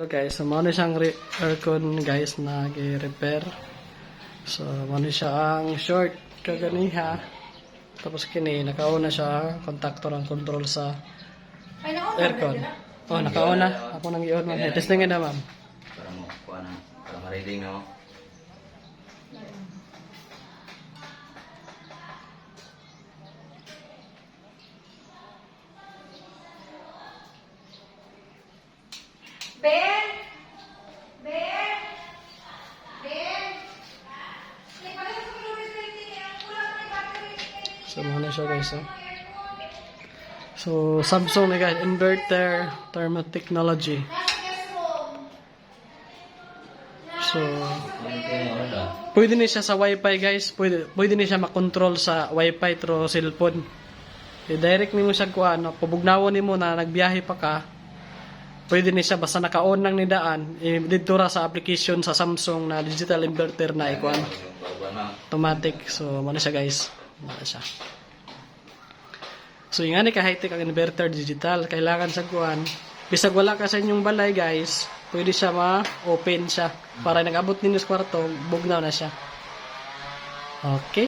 Hello guys, so mano siyang aircon guys na gi-repair. So mano siya ang short kaganiha. Tapos kini nakauna siya contactor ang control sa Ay, nauna. aircon. Oh, nakauna. Ako nang i-on man. Testing na ma'am. Para mo, kuha na. Para ma-reading no. Ben! Ben! Ben! Ay, pala sa kilometer 20, eh. Ang kulang na siya guys. Oh. So Samsung na guys, inverter thermal technology. So. Pwede ni siya sa wifi guys. Pwede, pwede ni siya makontrol sa wifi through cellphone. Eh, direct nimo siya kuha, no? Pabugnawon nimo na nagbiyahe pa ka. Pwede ni siya basta naka-on lang ni daan. Dito ra sa application sa Samsung na digital inverter na ikuan automatic. So, mo siya guys. Mo siya. So, yung ani ka high-tech ang inverter digital, kailangan sa kuan. Bisag wala ka sa inyong balay guys, pwede siya ma-open siya. Para nag-abot ninyo sa kwarto, bugnaw na siya. Okay.